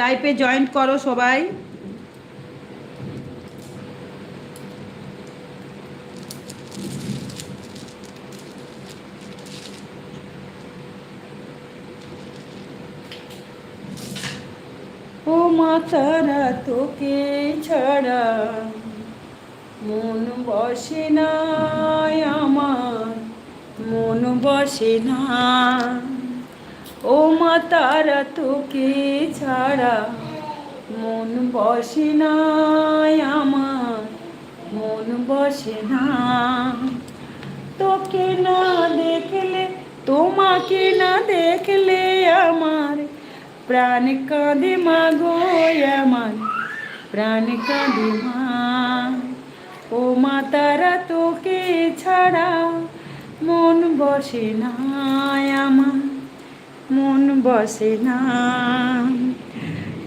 লাইভে জয়েন্ট করো সবাই। ও মাতারা তোকে ছাড়া মন বসে না, আমার মন বসে না। ও মা মাতারা তোকে ছাড়া মন বসে না আমার, মন বসে না। তোকে না দেখলে, তোমাকে না দেখলে আমার প্রাণ কাঁদে মা গো আমার, প্রাণ কাঁদে মা। ও মা তারা তোকে ছাড়া মন বসে না আমার। মন বসে না।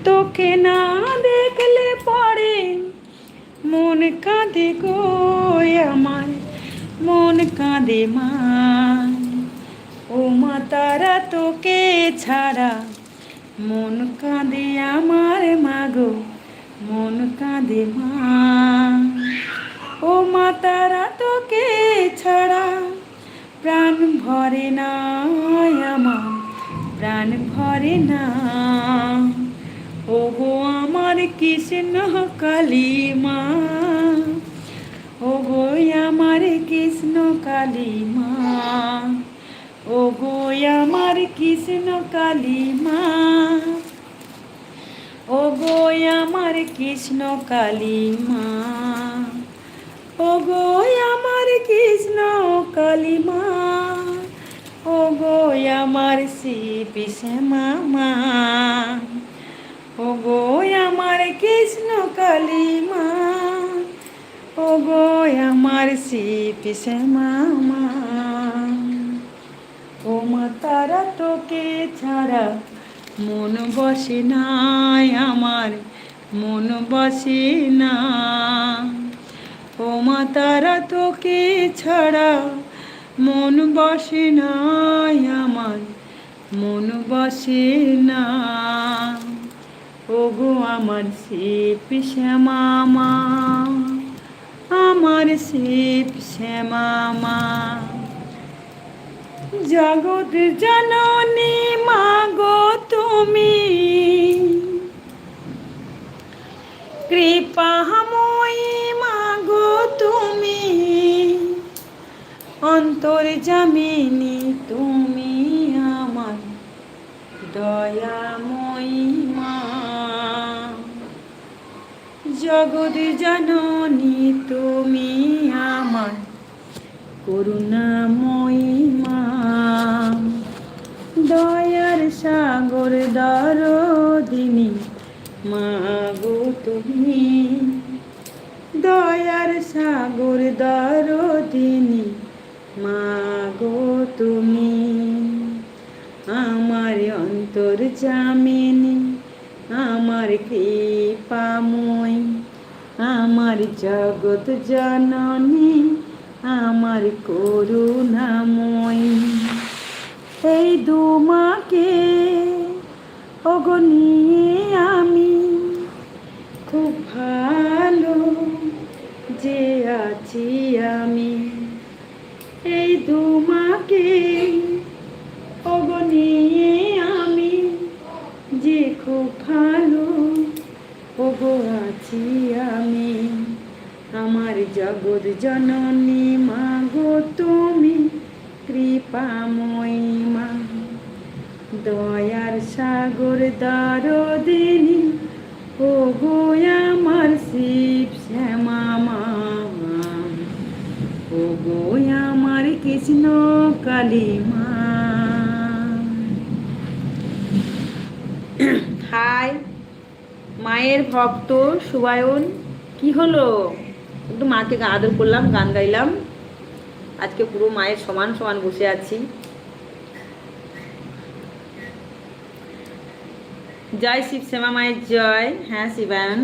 তোকে না দেখলে পরে মন কাঁদে গো আমার, মন কাঁদে মা। ও মা, তারা তোকে ছাড়া মন কাঁদে আমার মাগো মন কাঁদে মা। ও মা, তারা তোকে ছাড়া প্রাণ ভরে না আমার। প্রাণ ভরে না। ও গো আমার কৃষ্ণ কালী মা ও গো আমার কৃষ্ণ কালী মা ও গো আমার কৃষ্ণ কালী মা ও গো আমার কৃষ্ণ কালী মা ও গো আমার কৃষ্ণ কালী মা আমার শিব শ্যামা মা ও গো আমার কৃষ্ণ কালী মা ও গো আমার শিব শ্যামা মা ও মা তারা তোকে ছাড়া মন বসে না আমার মন বসে না। ও মা তারা তোকে ছাড়া মন বসে না আমার, মন বসে না ও গো আমার শিব শ্যামা আমার শিব শ্যামা মা। জগৎ জননী মাগো তুমি কৃপাময়ী মাগো তুমি। অন্তর জামিনী তুমি আমার দয়াময়ী মা। জগৎ তুমি আমার করুণাময়ী মা। দয়ার সাগর দরদিনী, মা তুমি। দয়ার সাগর দরদিনী মা গো তুমি, আমার অন্তর জামিনী আমার কৃপাময়, আমার জগৎ জননী, আমার করুণাময়। এই দুমাকে অগনিয়ে আমি খুব ভালো যে আছি আমি। জগৎ জননী তুমি কৃপাময়ী মা দয়ার সাগর দরদিনী ও গো আমার শিব শ্যামা মা। ও গো আমার কৃষ্ণ কালী হাই, মায়ের ভক্ত সুবায়ন, কি হলো? একটু মাকে আদর করলাম, গান গাইলাম। আজকে পুরো মায়ের সমান সমান বসে আছি। জয় শিব শ্যামা মায়ের জয়। হ্যাঁ শিবায়ন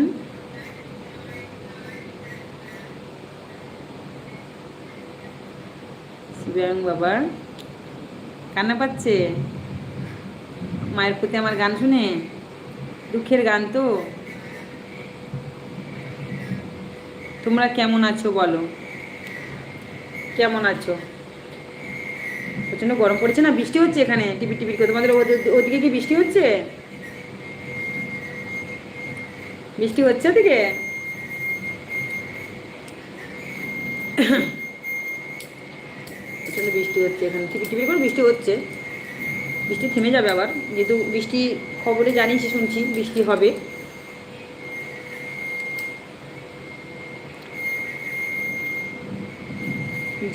শিবায়ন বাবা কান্না পাচ্ছে? মায়ের প্রতি আমার গান শুনে? দুঃখের গান তো? তোমরা কেমন আছো বলো? কেমন আছো? প্রচণ্ড গরম পড়েছে না? বৃষ্টি হচ্ছে এখানে? টিপি টিপি করে তোমাদের ওদিকে কি বৃষ্টি হচ্ছে? বৃষ্টি হচ্ছে ওদিকে? প্রচণ্ড বৃষ্টি হচ্ছে এখানে। টিপি টিপি করে বৃষ্টি হচ্ছে। বৃষ্টি থেমে যাবে আবার। যেহেতু বৃষ্টি খবরে জানিয়েছি, শুনছি বৃষ্টি হবে।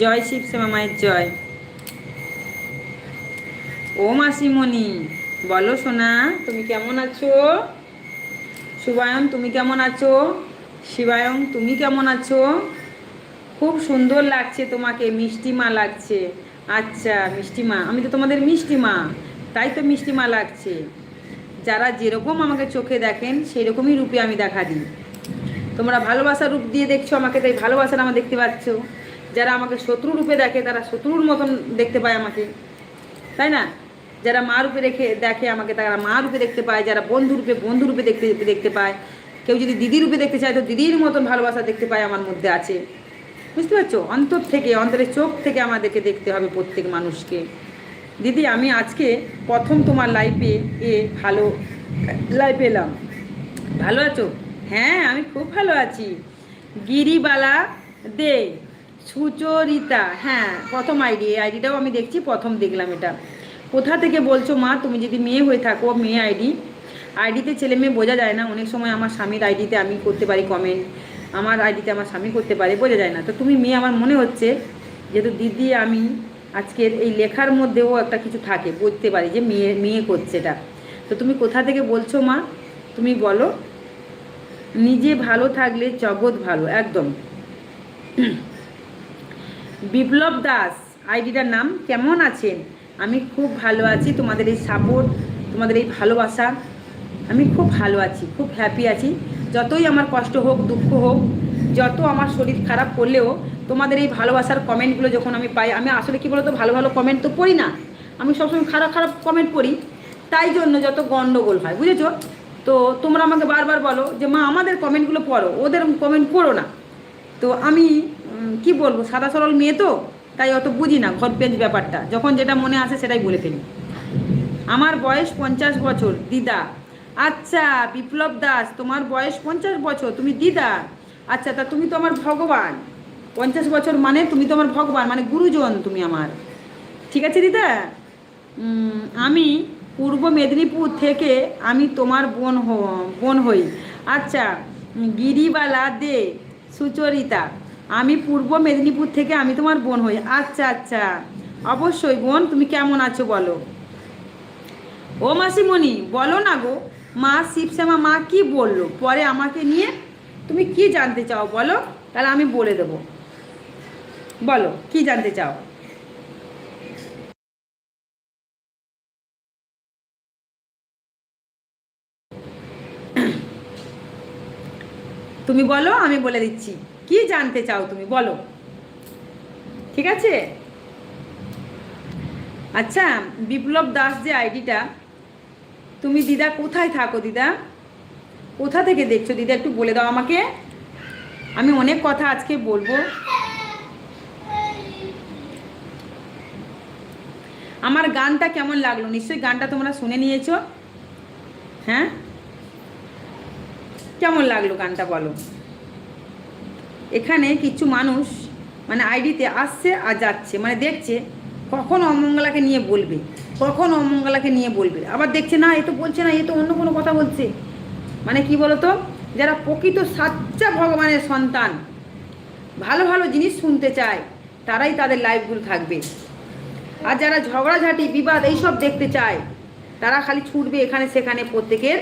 জয় শিব শ্যামা মায়ের জয়। ও মাসিমণি, বলো সোনা, তুমি কেমন আছো? শুভায়ন তুমি কেমন আছো? শিবায়ন, তুমি কেমন আছো? খুব সুন্দর লাগছে তোমাকে, মিষ্টি মা লাগছে। আচ্ছা মিষ্টি মা, আমি তো তোমাদের মিষ্টি মা, তাই তো মিষ্টি মা লাগছে। যারা যেরকম আমাকে চোখে দেখেন সেই রকমই রূপে আমি দেখা দিই। তোমরা ভালোবাসার রূপ দিয়ে দেখছ আমাকে, তাই ভালোবাসার আমার দেখতে পাচ্ছ। যারা আমাকে শত্রু রূপে দেখে, তারা শত্রুর মতন দেখতে পায় আমাকে। তাই না? যারা মা রূপে রেখে দেখে আমাকে, তারা মা রূপে দেখতে পায়। যারা বন্ধু রূপে বন্ধু রূপে দেখতে দেখতে পায়। কেউ যদি দিদি রূপে দেখতে চায়, তো দিদির মতন ভালোবাসা দেখতে পায় আমার মধ্যে আছে। বুঝতে পারছ? অন্তর থেকে, অন্তরের চোখ থেকে আমাদেরকে দেখতে হবে প্রত্যেক মানুষকে। দিদি, আমি আজকে প্রথম তোমার লাইফে এ ভালো লাইফ এলাম। ভালো আছো? হ্যাঁ আমি খুব ভালো আছি। গিরিবালা দে। সুচরিতা হ্যাঁ প্রথম আইডি এই আইডিটাও আমি দেখছি, প্রথম দেখলাম এটা। কোথা থেকে বলছো মা, তুমি যদি মেয়ে হয়ে থাকো, মেয়ে আইডি আইডিতে ছেলে মেয়ে বোঝা যায় না, অনেক সময় আমার স্বামীর আইডিতে আমি করতে পারি কমেন্ট আমার আইডিতে আমার স্বামী করতে পারে, বোঝা যায় না। তো তুমি মেয়ে, আমার মনে হচ্ছে যেহেতু দিদি, আমি আজকের এই লেখার মধ্যেও একটা কিছু থাকে, বুঝতে পারি যে মেয়ে মেয়ে করছে এটা। তো তুমি কোথা থেকে বলছো মা? তুমি বলো। নিজে ভালো থাকলে জগৎ ভালো, একদম। বিপ্লব দাস, আইডিটার নাম, কেমন আছেন? আমি খুব ভালো আছি, তোমাদের এই সাপোর্ট তোমাদের এই ভালোবাসা, আমি খুব ভালো আছি, খুব হ্যাপি আছি। যতই আমার কষ্ট হোক, দুঃখ হোক, যত আমার শরীর খারাপ করলেও তোমাদের এই ভালোবাসার কমেন্টগুলো যখন আমি পাই, আমি আসলে কি বলতো, ভালো ভালো কমেন্ট তো পড়ি না। আমি সবসময় খারাপ খারাপ কমেন্ট পড়ি। তাই জন্য যত গণ্ডগোল হয়, বুঝেছ? তো তোমরা আমাকে বারবার বলো যে, মা, আমাদের কমেন্টগুলো পড়ো, ওদের কমেন্ট পড়ো না। তো আমি কি বলব, সাদা সরল মেয়ে তো, তাই অত বুঝি না ঘর পেঁচ ব্যাপারটা। যখন যেটা মনে আসে সেটাই বলে ফেলি। আমার বয়স পঞ্চাশ বছর, দিদা। আচ্ছা বিপ্লব দাস, তোমার বয়স পঞ্চাশ বছর, তুমি দিদা। আচ্ছা তা তুমি তো আমার ভগবান। পঞ্চাশ বছর মানে তুমি তো আমার ভগবান মানে গুরুজন তুমি আমার। ঠিক আছে, দিদা? আমি পূর্ব মেদিনীপুর থেকে আমি তোমার বোন বোন হই। আচ্ছা গিরিবালা দে, সুচরিতা। আমি পূর্ব মেদিনীপুর থেকে আমি তোমার বোন হই। আচ্ছা আচ্ছা। অবশ্যই বোন, তুমি কেমন আছো বলো? ও মাসিমণি, বলো না গো, মা শিবশ্যামা, মা কি বলল? পরে আমাকে নিয়ে তুমি কি জানতে চাও বলো? তাহলে আমি বলে দেবো। বলো, কি জানতে চাও? তুমি বলো, আমি বলে দিচ্ছি। কি জানতে চাও তুমি? বলো। ঠিক আছে? আচ্ছা বিপ্লব দাস যে আইডিটা, তুমি দিদা কোথায় থাকো দিদা? কোথা থেকে দেখছ? দিদা একটু বলে দাও আমাকে। আমি অনেক কথা আজকে বলব। আমার গানটা কেমন লাগল? নিশ্চয়ই গানটা তোমরা শুনে নিয়েছো। হ্যাঁ? কেমন লাগল গানটা বলো? এখানে কিছু মানুষ মানে আইডিতে আসছে আর যাচ্ছে। মানে দেখছে, কখন অমঙ্গলাকে নিয়ে বলবে? কখন অমঙ্গলাকে নিয়ে বলবে? আবার দেখছে, না, এ তো বলছে না, এ তো অন্য কোনো কথা বলছে। মানে কি বলতো? যারা প্রকৃত সাচ্চা ভগবানের সন্তান, ভালো ভালো জিনিস শুনতে চায়, তারাই তাদের লাইফগুলো থাকবে। আর যারা ঝগড়াঝাটি, বিবাদ এইসব দেখতে চায়, তারা খালি ছুটবে এখানে সেখানে প্রত্যেকের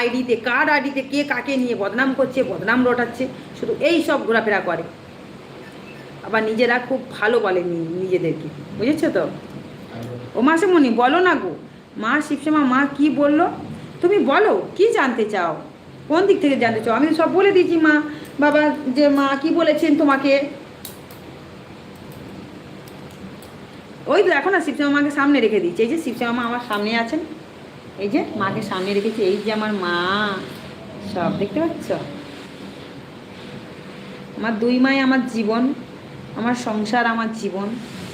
আইডিতে কার আইডিতে কে কাকে নিয়ে বদনাম করছে, বদনাম রটাচ্ছে? শুধু এই সব ঘোরাফেরা করে। আবার নিজেরা খুব ভালো বলে নিজেদেরকে। বুঝেছ তো? ও মাসেমণি, বলো না গো। মা শিবশ্যামা মা কি বলল? তুমি বলো, কি জানতে চাও? কোন দিক থেকে জানতে চাও? আমি সব বলে দিয়েছি, মা। বাবা, যে মা কি বলেছেন তোমাকে? ওই তো এখন না শিবশ্যামা মাকে সামনে রেখে দিয়েছি। এই যে শিবশ্যামা আমার সামনে আছেন। এই যে মাকে সামনে রেখেছি। এই যে আমার মা। সব দেখতে পাচ্ছ? আমার দুই মাই আমার জীবন, আমার সংসার আমার জীবন,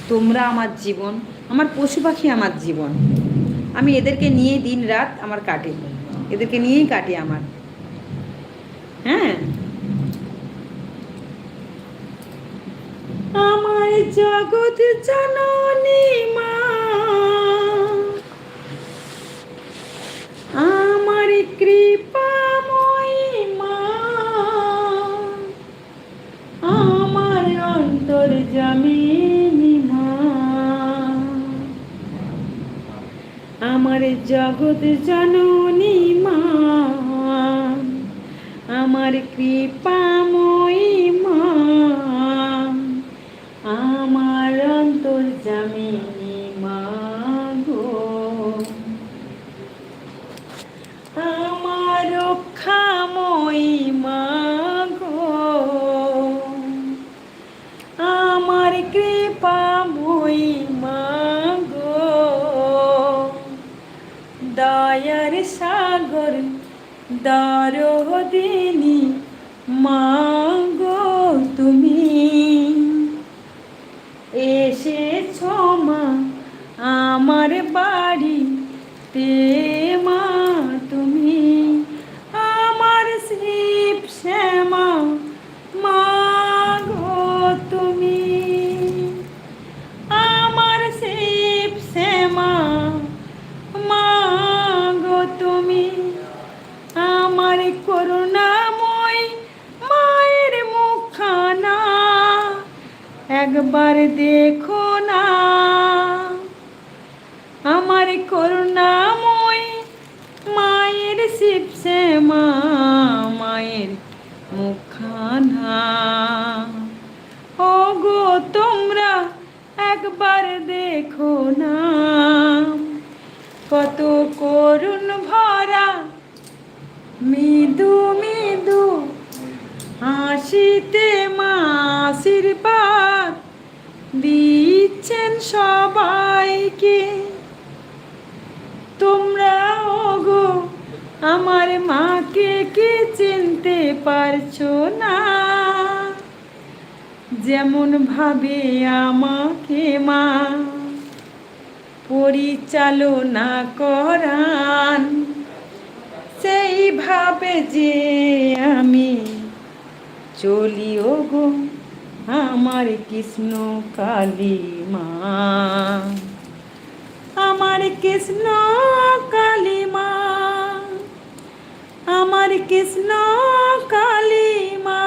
তোমরা আমার জীবন, আমার পশু পাখি আমার জীবন। আমি এদেরকে নিয়ে দিন রাত আমার কাটে। এদেরকে নিয়েই কাটে আমার। হ্যাঁ? আমার জগৎ জননী মা। আমার কৃপাময়ী আমার অন্তর জামিনী মা। আমার জগৎ জননী মা। আমার কৃপাময়ী মা। আমার অন্তর জামিনী মা। দরদিনী মা আশীর্বাদ দিচ্ছেন সবাইকে। তোমরা ওগো, আমার মাকে কি চিনতে পারছ না? যেমন ভাবে আমাকে মা পরিচালনা করান, সেইভাবে যে আমি চলিও গো আমার কৃষ্ণ কালী মা। আমার কৃষ্ণ কালী মা। আমার কৃষ্ণ কালী মা।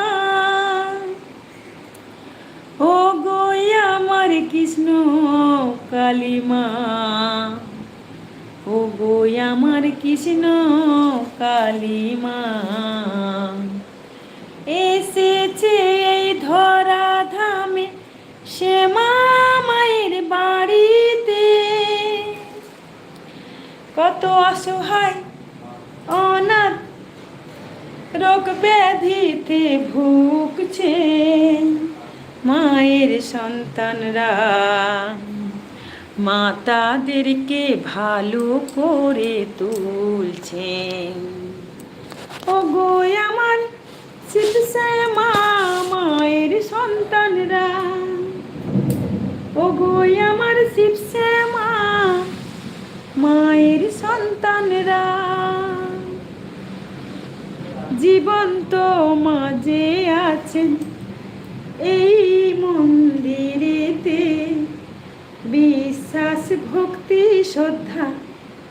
ও গো আমার কৃষ্ণ কালী মা। ও গো আমার কৃষ্ণ কালী মা। কত অসহায় অনাথ রোগ ব্যাধিতে ভুগছে মায়ের সন্তানরা মা তাদেরকে ভালো করে তুলছেন ও গো আমার শিবসে সন্তানরা, জীবন্ত মাঝে আছেন এই মন্দিরেতে। বিশ্বাস, ভক্তি, শ্রদ্ধা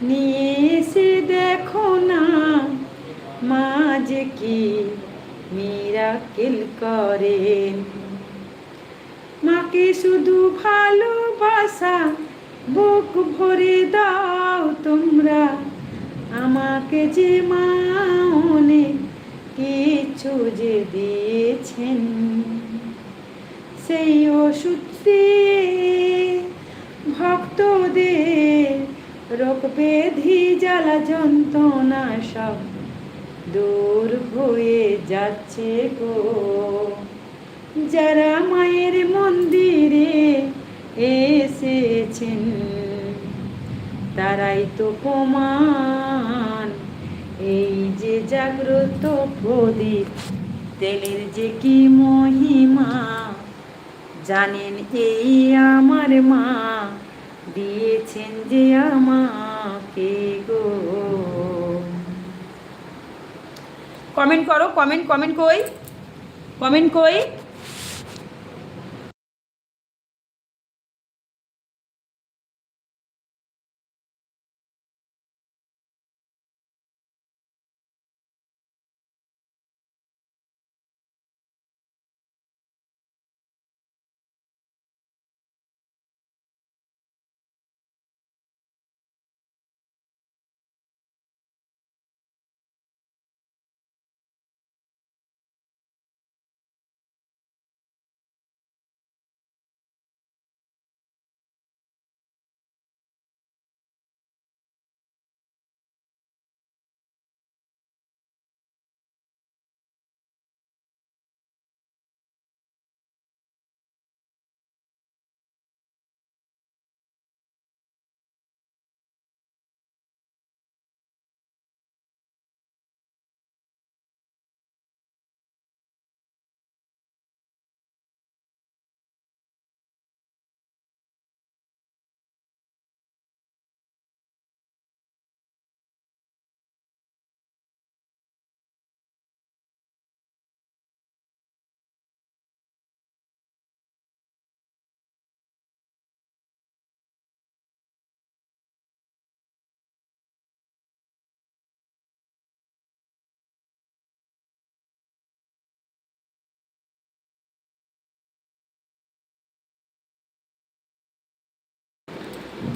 নিয়ে এসে দেখো না মা যে কি মিরাকেল করেন। মাকে শুধু ভালোবাসা বুক ভরে দাও তোমরা। আমাকে যে মা অনেক কিছু যে দিয়েছেন। সেই ওষুধ ভক্তদের রোগ বেধি জ্বালা যন্ত্রণা সব দূর হয়ে যাচ্ছে গো। যারা মায়ের মন্দিরে এসেছেন। তারাই তো প্রমাণ। এই যে জাগ্রত প্রদীপ, তেলের যে কি মহিমা, জানেন এই আমার মা, দিয়েছেন যে আমাকে গো। কমেন্ট করো, কমেন্ট কমেন্ট কই? কমেন্ট কই?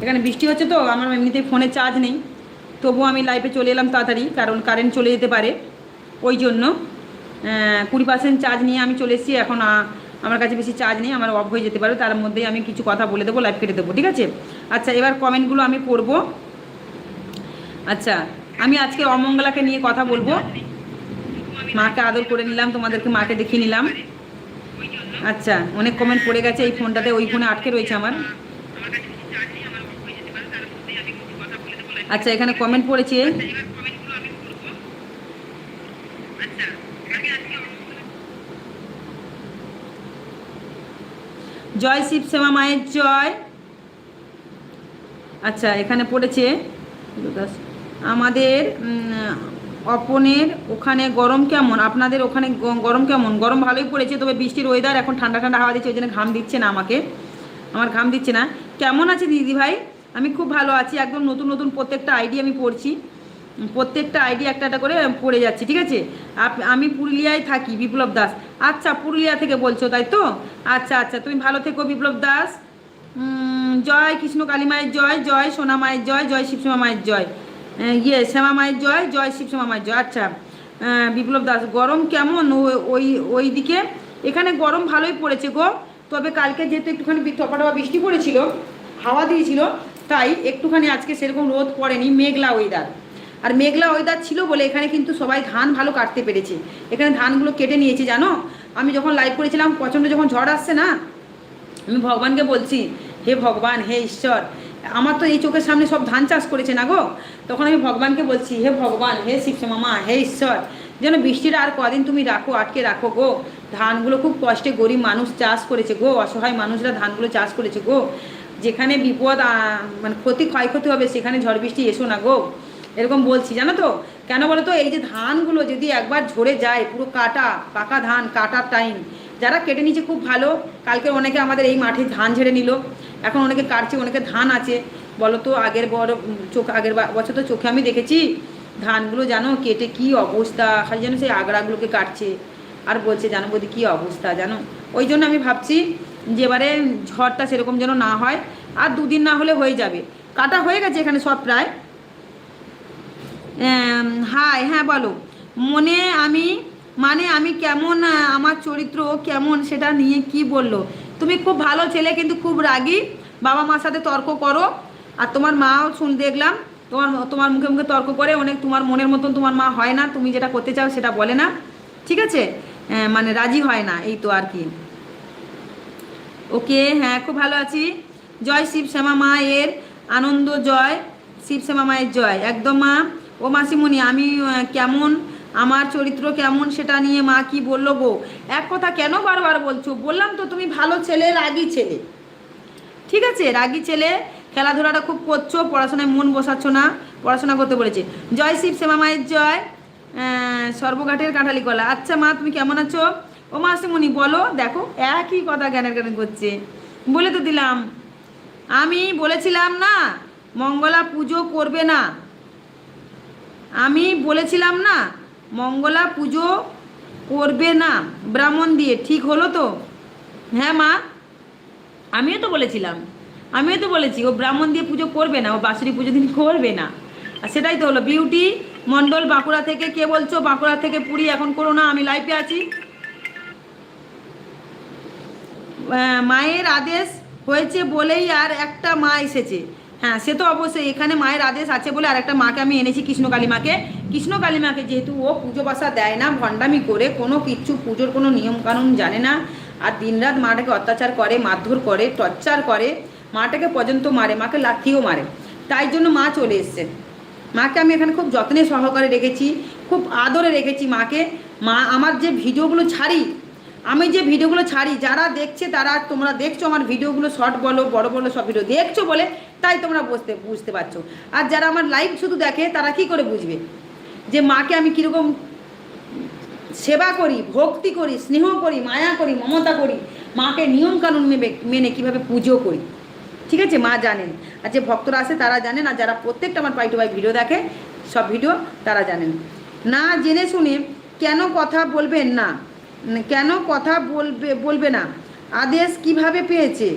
এখানে বৃষ্টি হচ্ছে তো, আমার এমনিতেই ফোনে চার্জ নেই। তবুও আমি লাইফে চলে এলাম তাড়াতাড়ি, কারণ কারেন্ট চলে যেতে পারে। ওই জন্য কুড়ি পার্সেন্ট চার্জ নিয়ে আমি চলে এসেছি, এখন আমার কাছে বেশি চার্জ নেই, আমার অফ হয়ে যেতে পারে, তার মধ্যেই আমি কিছু কথা বলে দেবো লাইভ কেটে দেবো, ঠিক আছে? আচ্ছা এবার কমেন্টগুলো আমি পড়ব আচ্ছা আমি আজকে অমঙ্গলাকে নিয়ে কথা বলব। মাকে আদর করে নিলাম, তোমাদেরকে মাকে দেখিয়ে নিলাম। আচ্ছা অনেক কমেন্ট পড়ে গেছে, এই ফোনটাতে ওই ফোনে আটকে রয়েছে আমার। আচ্ছা এখানে কমেন্ট পড়েছে। জয় শিব সেবা মায়ের জয়। আচ্ছা এখানে পড়েছে আমাদের অপনের ওখানে গরম কেমন? আপনাদের ওখানে গরম কেমন? গরম ভালোই পড়েছে তবে বৃষ্টির ওয়েদার এখন ঠান্ডা ঠান্ডা হাওয়া দিচ্ছে ওই জন্য ঘাম দিচ্ছে না আমাকে। আমার ঘাম দিচ্ছে না। কেমন আছে দিদি ভাই আমি খুব ভালো আছি। একদম নতুন নতুন প্রত্যেকটা আইডি আমি পড়ছি। প্রত্যেকটা আইডি একটা একটা করে পড়ে যাচ্ছি, ঠিক আছে? আমি পুরুলিয়ায় থাকি, বিপ্লব দাস। আচ্ছা পুরুলিয়া থেকে বলছো, তাই তো? আচ্ছা আচ্ছা তুমি ভালো থেকো, বিপ্লব দাস। জয় কৃষ্ণ কালী মায়ের জয় জয় সোনা মায়ের জয় জয় শিবশ্যামা মায়ের জয়। ইয়ে শ্যামা মায়ের জয় জয় শিবশ্যামা মায়ের জয়। আচ্ছা বিপ্লব দাস, গরম কেমন? ওই ওই দিকে? এখানে গরম ভালোই পড়েছে গো। তবে কালকে যেহেতু একটুখানি বি- টপাটপা বৃষ্টি পড়েছিল, হাওয়া দিয়েছিল তাই একটুখানি আজকে সেরকম রোদ পড়েনি, মেঘলা ওয়েদার আর মেঘলা ওয়েদার ছিল বলে এখানে কিন্তু সবাই ধান ভালো কাটতে পেরেছে। এখানে ধানগুলো কেটে নিয়েছে, জানো? আমি যখন লাইভ করেছিলাম, প্রচণ্ড যখন ঝড় আসছে না, আমি ভগবানকে বলছি, হে ভগবান, হে ঈশ্বর, আমার তো এই চোখের সামনে সব ধান চাষ করেছে না গো? তখন আমি ভগবানকে বলছি, হে ভগবান, হে শিবশ্যামা হে ঈশ্বর, যেন বৃষ্টিটা আর কদিন তুমি রাখো, আটকে রাখো গো। ধানগুলো খুব কষ্টে গরিব মানুষ চাষ করেছে গো, অসহায় মানুষরা ধানগুলো চাষ করেছে গো। যেখানে বিপদ মানে ক্ষতি, ক্ষয়ক্ষতি হবে, সেখানে ঝড় বৃষ্টি এসো না গো। এরকম বলছি, জানো তো? কেন বলো তো? এই যে ধানগুলো যদি একবার ঝরে যায়, পুরো কাটা, পাকা ধান কাটার টাইম যারা কেটে নিচ্ছে খুব ভালো। কালকে অনেকে আমাদের এই মাঠে ধান ঝেড়ে নিল। এখন অনেকে কাটছে, অনেকে ধান আছে। বলো তো, আগের বড় চোখ, আগের বছর তো চোখে আমি দেখেছি, ধানগুলো জানো কেটে কি অবস্থা? খালি যেন সেই আগড়াগুলোকে কাটছে। আর বলছে, জানো বৌদি, কী অবস্থা? জানো? ওই জন্য আমি ভাবছি যে এবারে ঝড়টা সেরকম যেন না হয়, আর দুদিন না হলে হয়ে যাবে। কাটা হয়ে গেছে এখানে সব প্রায়। হাই হ্যাঁ বলো। মনে আমি মানে আমি কেমন আমার চরিত্র কেমন সেটা নিয়ে কি বলল? তুমি খুব ভালো ছেলে, কিন্তু খুব রাগী। বাবা মার সাথে তর্ক করো। আর তোমার মাও শুন, দেখলাম, তোমার তোমার মুখে মুখে তর্ক করে অনেক তোমার মনের মতন তোমার মা হয় না। তুমি যেটা করতে চাও সেটা বলে না। ঠিক আছে? মানে রাজি হয় না, এই তো আর কি। ওকে হ্যাঁ খুব ভালো আছি। জয় শিব শ্যামা মা এর আনন্দ জয় শিবশ্যামা মায়ের জয়। একদম মা, ও মাসিমণি, আমি কেমন? আমার চরিত্র কেমন সেটা নিয়ে মা কি বলল গো? এক কথা কেন বারবার বলছো? বললাম তো তুমি ভালো ছেলে, রাগী ছেলে। ঠিক আছে, রাগী ছেলে, খেলাধুলাটা খুব করছ, পড়াশোনায় মন বসাচ্ছ না, পড়াশোনা করতে বলেছে। জয় শিব শ্যামা মায়ের জয় সর্বঘাটের কাঁঠালি কলা। আচ্ছা মা, তুমি কেমন আছো? ও মাসিমণি, বলো, দেখো, একই কথা জ্ঞানের জ্ঞান করছে। বলে তো দিলাম, আমি বলেছিলাম না, মঙ্গলা পুজো করবে না। আমি বলেছিলাম না, মঙ্গলা পুজো করবে না। ব্রাহ্মণ দিয়ে, ঠিক হলো তো? হ্যাঁ মা, আমিও তো বলেছিলাম। আমিও তো বলেছি, ও ব্রাহ্মণ দিয়ে পুজো করবে না, ও বাসুরি পুজো দিন করবে না। আর সেটাই তো হলো বিউটি মণ্ডল বাঁকুড়া থেকে কে বলছো? বাঁকুড়া থেকে পুরী, এখন করো না, আমি লাইভে আছি। মায়ের আদেশ হয়েছে বলেই আর একটা মা এসেছে। হ্যাঁ সে তো অবশ্যই এখানে মায়ের আদেশ আছে বলে আর একটা মাকে আমি এনেছি কৃষ্ণকালী মাকে কৃষ্ণকালী মাকে যেহেতু ও পুজো বাসা দেয় না, ভণ্ডামি করে, কোনো কিচ্ছু পুজোর কোনো নিয়মকানুন জানে না। আর দিনরাত মাটাকে অত্যাচার করে, মারধর করে, টর্চার করে, মাটাকে পর্যন্ত মারে, মাকে লাথিও মারে। তাই জন্য মা চলে এসছে। মাকে আমি এখানে খুব যত্নে সহকারে রেখেছি, খুব আদরে রেখেছি মাকে। মা, আমার যে ভিডিওগুলো ছাড়ি আমি যে ভিডিওগুলো ছাড়ি, যারা দেখছে তারা, তোমরা দেখছ আমার ভিডিওগুলো, শর্ট বলো, বড় বড় সব ভিডিও দেখছ বলে, তাই তোমরা বুঝতে বুঝতে পারছ। আর যারা আমার লাইভ শুধু দেখে, তারা কি করে বুঝবে? যে মাকে আমি কীরকম সেবা করি, ভক্তি করি, স্নেহ করি, মায়া করি, মমতা করি, মাকে নিয়মকানুন মেনে মেনে কীভাবে পুজো করি? ঠিক আছে? মা জানেন। আর যে ভক্তরা আসে তারা জানেন। আর যারা প্রত্যেকটা আমার পাই টু পাই ভিডিও দেখে, সব ভিডিও তারা জানেন। না জেনে শুনে কেন কথা বলবেন না? কেন কথা বলবে বলবে না? আদেশ কীভাবে পেয়েছে?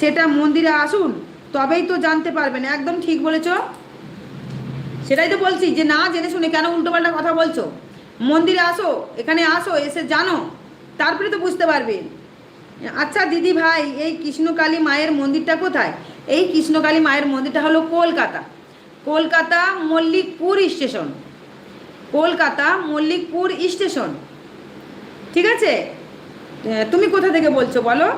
সেটা মন্দিরে আসুন, তবেই তো জানতে পারবেন। একদম ঠিক বলেছ? সেটাই তো বলছি যে না, জেনে শুনে কেন উল্টোপাল্টা কথা বলছো? মন্দিরে আসো, এখানে আসো, এসে জানো, তারপরে তো বুঝতে পারবে। আচ্ছা দিদি ভাই, এই কৃষ্ণকালী মায়ের মন্দিরটা কোথায়? এই কৃষ্ণকালী মায়ের মন্দিরটা হলো কলকাতা। কলকাতা মল্লিকপুর স্টেশন। কলকাতা মল্লিকপুর স্টেশন। ঠিক আছে? তুমি কোথা থেকে বলছো বলো?